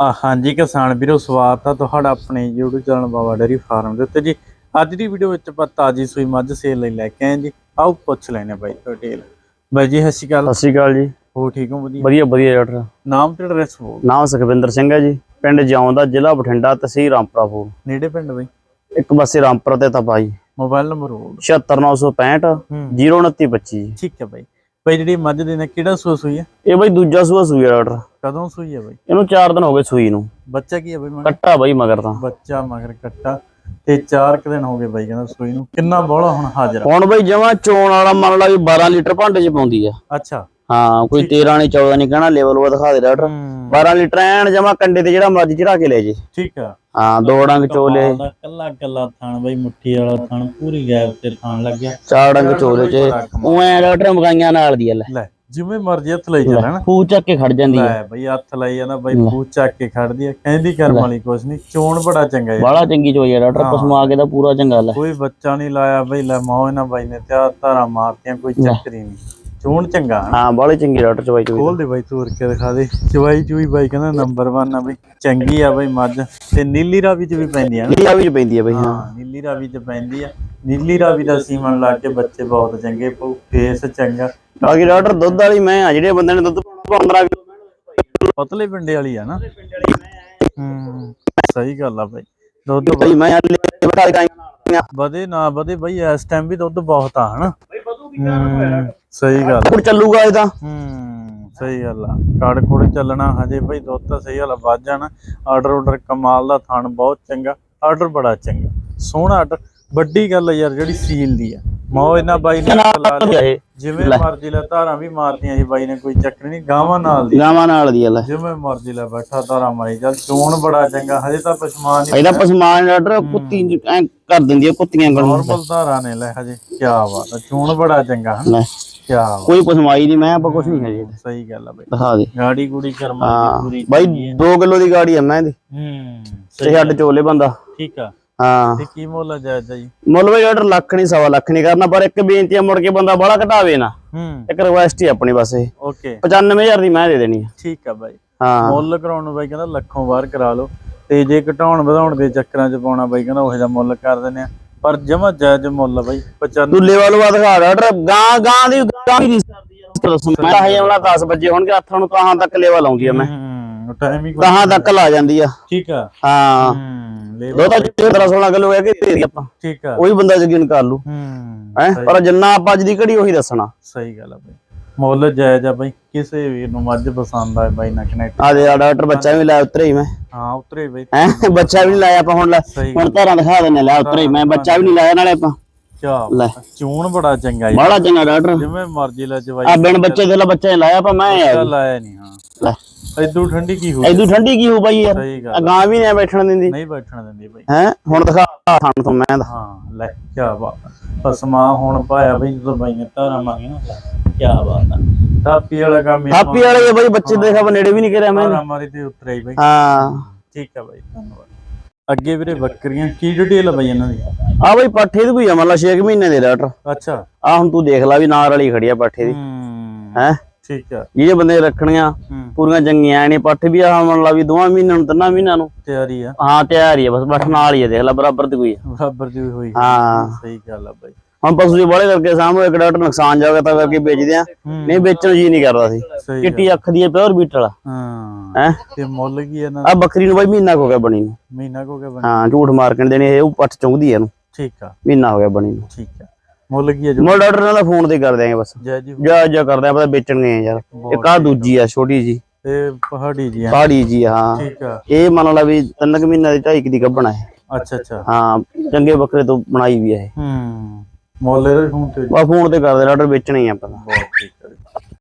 ਹਾਂਜੀ ਕਿਸਾਨ ਵੀਰੋ ਸਵਾਗਤ ਆ ਤੁਹਾਡਾ ਆਪਣੇ YouTube channel Baba dairy farm ਦੇ ਉੱਤੇ ਜੀ। ਅੱਜ ਦੀ ਵੀਡੀਓ ਵਿੱਚ ਆਪਾਂ ਤਾਜੀ ਸੂਈ ਮੱਝ ਸੇਲ ਲਈ ਲੈ ਕੇ ਆਏ ਜੀ। ਆਓ ਪੁੱਛ ਲੈਣੇ ਬਾਈ ਡਿਟੇਲ ਬਾਈ ਜੀ ਸਤਿ ਸ਼੍ਰੀ ਅਕਾਲ। ਸਤਿ ਸ਼੍ਰੀ ਅਕਾਲ ਜੀ। ਹੋ ਠੀਕ ਹੋ? ਵਧੀਆ। ਵਧੀਆ ਵਧੀਆ ਡਾਕਟਰ। ਨਾਮ ਤੇ ਐਡਰੈਸ ਹੋ ਨਾਮ ਸੁਖਵਿੰਦਰ ਸਿੰਘ ਹੈ ਜੀ। ਪਿੰਡ ਜਿਉਂਦਾ ਜ਼ਿਲ੍ਹਾ ਬਠਿੰਡਾ ਤਹਿਸੀਲ ਰਾਮਪੁਰਾ ਫੂਲ। ਨੇੜੇ ਪਿੰਡ ਬਾਈ? ਇੱਕ ਪਾਸੇ ਰਾਮਪੁਰਾ ਤੇ ਤਪਾ ਜੀ। ਮੋਬਾਈਲ ਨੰਬਰ ਹੋ। 76965 ਹੂੰ 02925 ਜੀ। ਠੀਕ ਹੈ ਬਾਈ। ਬਾਈ ਜਿਹੜੀ ਮੱਝ ਦੇ ਨੇ ਕਿਹੜਾ ਸੂਆ ਸੂਈ ਹੈ ਇਹ ਬਾਈ ਦੂਜਾ ਸੂਆ ਸੂਈ ਆ ਡਾਕਟਰ ਕਦੋਂ ਸੂਈ ਹੈ ਬਾਈ? ਇਹਨੂੰ 4 ਦਿਨ ਹੋ ਗਏ ਸੂਈ ਨੂੰ। ਬੱਚਾ ਕੀ ਹੈ ਬਾਈ ਮਗਰ? ਕੱਟਾ ਬਾਈ ਮਗਰ ਤਾਂ। ਬੱਚਾ ਮਗਰ ਕੱਟਾ। ਤੇ 4 ਕੁ ਦਿਨ ਹੋ ਗਏ ਬਾਈ ਕਹਿੰਦਾ ਸੂਈ ਨੂੰ। ਕਿੰਨਾ ਬੋਲਾ ਹੁਣ ਹਾਜ਼ਰ? ਹੁਣ ਬਾਈ ਜਮਾ ਚੋਣ ਵਾਲਾ ਮੰਨ ਲਾ ਵੀ 12 ਲੀਟਰ ਭਾਂਡੇ 'ਚ ਪਾਉਂਦੀ ਆ। ਅੱਛਾ। ਹਾਂ ਕੋਈ 13 ਨਹੀਂ 14 ਨਹੀਂ ਕਹਿਣਾ ਲੈਵਲ ਉਹ ਦਿਖਾ ਦੇ ਡਾਕਟਰ ਹੂੰ। 12 ਲੀਟਰ ਐਨ ਜਮਾ ਕੰਡੇ ਤੇ ਜਿਹੜਾ ਮਰਜ਼ੀ ਚੜਾ ਕੇ ਲੈ ਜੇ। ਠੀਕ ਆ। ਹਾਂ ਦੋ ਡੰਗ ਚੋਲੇ। ਦਾ ਕੱਲਾ ਕੱਲਾ ਥਣ ਬਈ ਮੁੱਠੀ ਵਾਲਾ ਥਣ ਪੂਰੀ ਗੈਪ ਤੇ ਥਣ ਲੱਗਿਆ ਚਾਰ ਡੰਗ ਚੋਲੇ 'ਚ ਉਹ ਐ ਡਾਕਟਰ ਮਗਾਈਆਂ ਨਾਲ ਦੀ ਲੈ। ਜਿਵੇਂ ਮਰਜ਼ੀ ਹੱਥ ਲਈ ਚੱਲਣਾ ਨਾ ਫੂ ਚੱਕ ਕੇ ਖੜ ਜਾਂਦੀ ਲੈ ਬਈ ਹੱਥ ਲਈ ਜਾਂਦਾ ਬਈ ਪੂਛ ਚੱਕ ਕੇ ਖੜਦੀ ਆ ਕਹਿੰਦੀ ਕਰਮ ਵਾਲੀ ਕੁਛ ਨਹੀਂ ਚੋਣ ਬੜਾ ਚੰਗਾ ਹੈ ਬਾਲਾ ਚੰਗੀ ਚੋਈ ਆ ਡਾਕਟਰ ਪਸਮਾ ਕੇ ਤਾਂ ਪੂਰਾ ਚੰਗਾ ਲੈ। ਕੋਈ ਬੱਚਾ ਨਹੀਂ ਲਾਇਆ ਬਈ ਲੈ ਮੌਜ ਨਾ ਬਾਈ ਨੇ ਤਿਆ ਧਾਰਾ ਮਾਰਤੀਆਂ ਕੋਈ ਚੱਕਰ ਹੀ ਨਹੀਂ। ਚੋਣ ਚੰਗਾ ਹੈ। ਬਾਲੀ ਚੰਗੀ ਡਾਕਟਰ ਚੋਈ ਚੋਈ ਖੋਲ ਦੇ ਬਾਈ ਤੋਰ ਕੇ ਦਿਖਾ ਦੇ। ਚਵਾਈ ਚੂਈ ਬਾਈ ਕਹਿੰਦਾ ਨੰਬਰ 1 ਆ ਬਈ। ਚੰਗੀ ਆ ਬਈ ਮੱਝ। ਤੇ ਨੀਲੀ ਰਾਵੀ ਚ ਵੀ ਪੈਂਦੀ ਆ ਨਾ। ਲੀਆ ਵੀ ਪੈਂਦੀ ਆ ਬਈ ਹਾਂ ਨੀਲੀ ਰਾਵੀ ਚ ਪੈਂਦੀ ਆ। ਨੀਲੀ ਰਾਵੀ ਦਾ ਸੀਮਨ ਲਾ ਕੇ ਬੱਚੇ ਬਹੁਤ ਚੰਗੇ ਪਊ ਫੇਸ ਚੰਗਾ। ਬਾਕੀ ਡਾਕਟਰ ਦੁੱਧ ਵਾਲੀ ਮੈਂ ਆ ਜਿਹੜੇ ਬੰਦੇ ਨੇ ਦੁੱਧ ਪਾਉਣਾ 15 ਕਿਲੋ ਪਤਲੇ ਪਿੰਡੇ ਵਾਲੀ ਆ ਨਾ। ਹੂੰ ਸਹੀ ਗੱਲ ਆ ਬਾਈ। ਦੁੱਧ ਬਈ ਮੈਂ ਆ ਲੈ ਬਿਠਾ ਕੇ ਆਈਆਂ ਵਧੇ ਨਾ ਵਧੇ ਬਈ ਇਸ ਟਾਈਮ ਵੀ ਦੁੱਧ ਬਹੁਤ ਆ ਹਨਾ। ਹੂੰ। ਸਹੀ ਗੱਲ ਹੁਣ ਚੱਲੂਗਾ ਇਹਦਾ। ਹੂੰ ਸਹੀ ਗੱਲ ਆ। ਕਾੜ ਕੋੜ ਚੱਲਣਾ ਹਜੇ ਬਈ ਦੁੱਧ ਤਾਂ ਸਹੀ ਗੱਲ ਵੱਧ ਜਾਣਾ। ਆਰਡਰ ਆਰਡਰ ਕਮਾਲ ਦਾ ਥਣ ਬਹੁਤ ਚੰਗਾ। ਆਰਡਰ ਬੜਾ ਚੰਗਾ। ਸੋਹਣਾ ਆਰਡਰ। ਵੱਡੀ ਗੱਲ ਆ ਯਾਰ ਜਿਹੜੀ ਸੀਲ ਦੀ ਆ। ਮੋ ਇਹਨਾਂ ਬਾਈ ਨੇ ਲਾ ਲਿਆ। ਇਹ। ਜਿਵੇਂ ਮਰਜ਼ੀ ਲੈ ਧਾਰਾਂ ਵੀ ਮਾਰਦੀਆਂ ਸੀ ਬਾਈ ਨੇ ਕੋਈ ਚੱਕਰ ਨਹੀਂ ਗਾਵਾਂ ਨਾਲ ਦੀ। ਗਾਵਾਂ ਨਾਲ ਦੀ ਲੈ। ਜਿਵੇਂ ਮਰਜ਼ੀ ਲੈ ਬੈਠਾ ਧਾਰਾਂ ਮਾਰੀ ਚੱਲ ਚੋਣ ਬੜਾ ਚੰਗਾ। ਹਜੇ ਤਾਂ ਪਛਮਾਨ ਨਹੀਂ ਇਹਦਾ ਪਸਮਾਨ ਡਾਕਟਰ ਕੁੱਤੀ ਐ ਕਰ ਦਿੰਦੀ ਆ ਕੁੱਤੀਆਂ ਗਣ ਨਾਰਮਲ ਧਾਰਾਂ ਨੇ ਲੈ ਹਜੇ। ਕੀ ਬਾਤ ਚੋਣ ਬੜਾ ਚੰਗਾ ਹਨ? ਕੋਈ ਪਸਮਾਈ ਨਹੀਂ ਮੈਂ ਆਪਾਂ ਕੁਛ ਨਹੀਂ ਹੈ ਜੀ। ਸਹੀ ਗੱਲ ਆ ਬਾਈ। ਦਿਖਾ ਦੇ। ਗਾੜੀ ਗੂੜੀ ਕਰਮਾ ਦੀ ਪੂਰੀ ਬਾਈ 2 ਕਿਲੋ ਦੀ ਗਾੜੀ ਆ ਮੈਂ ਇਹਦੀ। ਹੂੰ ਤੇ ਛੱਡ ਚੋਲੇ ਬੰਦਾ। ਠੀਕ ਆ। ਹਾਂ। ਤੇ ਕੀ ਮੁੱਲ ਆ ਜਾਇਜ਼ ਜੀ? ਮੁੱਲ ਬਈ ਡਾਕਟਰ ਲੱਖ ਨਹੀਂ ਸਵਾ ਲੱਖ ਨਹੀਂ ਕਰਨਾ ਪਰ ਇੱਕ ਬੇਨਤੀ ਆ ਮੁੜ ਕੇ ਬੰਦਾ ਬੜਾ ਘਟਾਵੇ ਨਾ। ਹੂੰ। ਇੱਕ ਰਿਕੁਐਸਟ ਹੀ ਆਪਣੀ ਇਹ। ਓਕੇ। 95000 ਦੀ ਮੈਂ ਦੇ ਦੇਣੀ ਆ। ਠੀਕ ਆ ਬਾਈ। ਹਾਂ। ਮੁੱਲ ਕਰਾਉਣ ਨੂੰ ਬਾਈ ਕਹਿੰਦਾ ਲੱਖੋਂ ਬਾਹਰ ਕਰਾ ਲਓ। ਤੇ ਜੇ ਘਟਾਉਣ ਵਧਾਉਣ ਦੇ ਚੱਕਰਾਂ 'ਚ ਪਾਉਣਾ ਬਾਈ ਕਹਿੰਦਾ ਉਹ ਜਿਹਾ ਮੁੱਲ ਕਰ ਦਿੰਦੇ ਆ। ਪਰ ਜਮਾ ਜਾਇਜ਼ ਮੁੱਲ ਆ ਬਾਈ 95 ਦੁੱਲੇ ਵਾਲੂ ਆ ਦਿਖਾ ਡਾਕਟਰ ਗਾਂ ਗਾਂ ਦੀ ਗਾਂ ਦੀ ਮੈਂ ਹਜੇ ਵਾਲਾ 10 ਵਜੇ ਹੋਣਗੇ ਹੱਥਾਂ ਨੂੰ ਤਾਂ ਤੱਕ ਲੇਵਾ ਲਾਉਂਦੀ ਆ ਮੈਂ। ਹੂੰ ਟਾਈਮ ਹੀ ਤਾਂ ਤੱਕ ਲਾ ਜਾਂਦੀ ਆ। ਠੀਕ ਆ। ਹਾਂ। ਹੂੰ ਲੈ ਦੋ ਤਾਂ 15 16 ਕਿਲੋ ਹੈ ਕਿ ਦੇ ਦੀ ਆਪਾਂ। ਠੀਕ ਆ। ਉਹੀ ਬੰਦਾ ਯਕੀਨ ਕਰ ਲੂ ਹੂੰ ਹੈ ਪਰ ਜਿੰਨਾ ਆਪਾਂ ਅੱਜ ਦੀ ਘੜੀ ਉਹੀ ਦੱਸਣਾ। ਸਹੀ ਗੱਲ ਆ ਬਾਈ। ਮੁੱਲ ਜਾਇਜ਼ ਆ ਬਾਈ ਕਿਸੇ ਵੀਰ ਨੂੰ ਮੱਝ ਪਸੰਦ ਆਏ ਬਾਈ ਨਾ ਕਨੈਕਟ ਆ ਦੇ ਡਾਕਟਰ ਬੱਚਾ ਵੀ ਲਾਇਆ ਉਤਰੇ ਹੀ ਮੈਂ। ਹਾਂ ਉਤਰੇ ਬਾਈ। ਹੈ ਬੱਚਾ ਵੀ ਨਹੀਂ ਲਾਇਆ ਆਪਾਂ ਹੁਣ ਲੈ ਹੁਣ ਧਾਰਾਂ ਦਿਖਾ ਦਿੰਨੇ ਲੈ ਉਤਰੇ ਹੀ। ਮੈਂ ਬੱਚਾ ਵੀ ਨਹੀਂ ਲਾਇਆ ਨਾਲੇ ਆਪਾਂ। ਲੈ। ਚੂਣ ਬੜਾ ਚੰਗਾ ਜੀ। ਬੜਾ ਚੰਗਾ ਡਾਕਟਰ ਜਿਵੇਂ ਮਰਜ਼ੀ ਲੈ ਜਵਾਈ ਆ ਬਿਨ ਬੱਚੇ ਦੇ ਲਾ ਬੱਚਾ ਲਾਇਆ ਆਪਾਂ ਮੈਂ ਯਾਰ ਲਾਇਆ ਨਹੀਂ ਹਾਂ। ਲੈ। ਐਦੂ ਠੰਡੀ ਕੀ ਹੋ ਐਦੂ ਠੰਡੀ ਕੀ ਹੋ ਬਾਈ ਯਾਰ? ਸਹੀ ਆ ਗੱਲ ਗਾਂ ਵੀ ਨਹੀਂ ਬੈਠਣ ਦਿੰਦੀ। ਨਹੀਂ ਬੈਠਣ ਦਿੰਦੀ ਬਾਈ। ਹੈ ਹੁਣ ਦਿਖਾ ਥਣ ਤੋਂ ਮੈਂ ਹਾਂ। ਲੈ ਕੀ ਬਾਤ। ਪਸਮਾ ਹੁਣ ਪਾਇਆ ਬਈ ਜਦੋਂ ਬਾਈ ਨੇ ਤਾਰਾ ਮੰਗੇ ਨਾ ਕੀ ਬਾਤ ਆ। ਥਾਪੀ ਵਾਲਾ ਕੰਮ ਹੀ ਥਾਪੀ ਵਾਲੇ ਬਾਈ ਬੱਚੇ ਦੇਖਾ ਬ ਨੇੜੇ ਵੀ ਨਹੀਂ ਕਰਿਆ ਮੈਂ। ਤਾਰਾ ਮਾਰੀ ਤੇ ਉਤਰਿਆ ਹੀ ਬਾਈ। ਹਾਂ। ਠੀਕ ਆ ਬਾਈ ਧੰਨਵਾਦ। ਅੱਗੇ ਵੀਰੇ ਬੱਕਰੀਆਂ ਕੀ ਡਿਟੇਲ ਆ ਬਾਈ ਇਹਨਾਂ ਦੀ? ਆ ਬਾਈ ਪੱਠੇ ਦੀ ਕੋਈ ਅਮਲਾ 6 ਮਹੀਨੇ ਦੇ ਡਾਕਟਰ। ਅੱਛਾ। ਆ ਹੁਣ ਤੂੰ ਦੇਖ ਲੈ ਵੀ ਨਾਲ ਵਾਲੀ ਖੜੀ ਆ ਪੱਠੇ ਦੀ। ਹੈ? ਠੀਕ ਆ। ਜਿਹੜੇ ਬੰਦੇ ਰੱਖਣੀਆਂ ਹੂੰ। ਪੂਰੀਆਂ ਚੰਗੀਆਂ ਨੇ ਪੱਠ ਵੀ ਆ ਮੰਨ ਲਾ ਵੀ ਦੋਵਾਂ ਮਹੀਨਿਆਂ ਨੂੰ ਤਿੰਨਾਂ ਮਹੀਨਿਆਂ ਨੂੰ। ਤਿਆਰੀ ਆ। ਹਾਂ ਤਿਆਰ ਹੀ ਆ ਬਸ ਪੱਠ ਨਾਲ ਹੀ ਆ ਦੇਖ ਲੈ ਬਰਾਬਰ ਦੀ ਕੋਈ ਆ। ਬਰਾਬਰ ਦੀ ਹੋਈ। ਹਾਂ। ਸਹੀ ਗੱਲ ਆ ਬਾਈ। ਹੁਣ ਪਸ਼ੂ ਜੀ ਬੜੇ ਕਰਕੇ ਸਾਹਮਣੇ ਇੱਕ ਡਾਕਟਰ ਨੁਕਸਾਨ ਜਾਵੇ ਤਾਂ ਕਰਕੇ ਵੇਚਦੇ ਆ। ਹੂੰ। ਨਹੀਂ ਵੇਚਣ ਜੀ ਨਹੀਂ ਕਰਦਾ ਸੀ। ਚਿੱਟੀ ਅੱਖ ਦੀ ਪਿਓਰ ਬੀਟਲ ਹਾਂ। ਹੈ? ਤੇ ਮੁੱਲ ਕੀ ਇਹਨਾਂ ਆ ਬੱਕਰੀ ਨੂੰ ਬਾਈ ਮਹੀਨਾ ਕੁ ਹੋ ਗਿਆ ਬਣੀ ਨੂੰ। ਮਹੀਨਾ ਕੋ ਕੇ ਬਣ। ਹਾਂ ਝੂਠ ਮਾਰ ਕੇ ਦੇਣੀ ਇਹ ਉਹ ਪੱਠ ਚੁੰਗਦੀ ਇਹਨੂੰ। ਠੀਕ ਆ। ਮਹੀਨਾ ਹੋ ਗਿਆ ਬਣੀ ਨੂੰ। ਠੀਕ ਆ। ਮੁੱਲ ਕੀ ਆ ਜੋ? ਮੋਲ ਡਾਕਟਰ ਨਾਲ ਫੋਨ ਤੇ ਕਰ ਦਿਆਂਗੇ ਬਸ। ਜੈ ਜੀ ਜਾ ਜਾ ਕਰਦੇ ਆ ਪਤਾ ਵੇਚਣ ਗਏ ਆ ਯਾਰ। ਇੱਕ ਆ। ਦੂਜੀ ਆ ਛੋਟੀ ਜੀ। ਤੇ ਪਹਾੜੀ ਜੀ ਆ। ਪਹਾੜੀ ਜੀ ਆ, ਹਾਂ। ਠੀਕ ਆ। ਇਹ ਮੰਨ ਲਾ ਵੀ ਤਿੰਨ ਕੁ ਮਹੀਨਿਆਂ ਦੀ ਢਾਈ ਕੁ ਦੀ ਗੱਭਣਾ ਹੈ ਅੱਛਾ ਅੱਛਾ। ਹਾਂ ਚੰਗੇ ਬੱਕਰੇ ਤੋਂ ਬਣਾਈ ਵੀ ਆ ਇਹ। ਹੂੰ। ਮੁੱਲ ਇਹਦਾ ਫੋਨ ਤੇ ਬਾ ਫੋਨ ਤੇ ਕਰਦੇ ਡਾਕਟਰ ਵੇਚਣੇ ਹੀ ਆ ਬਹੁਤ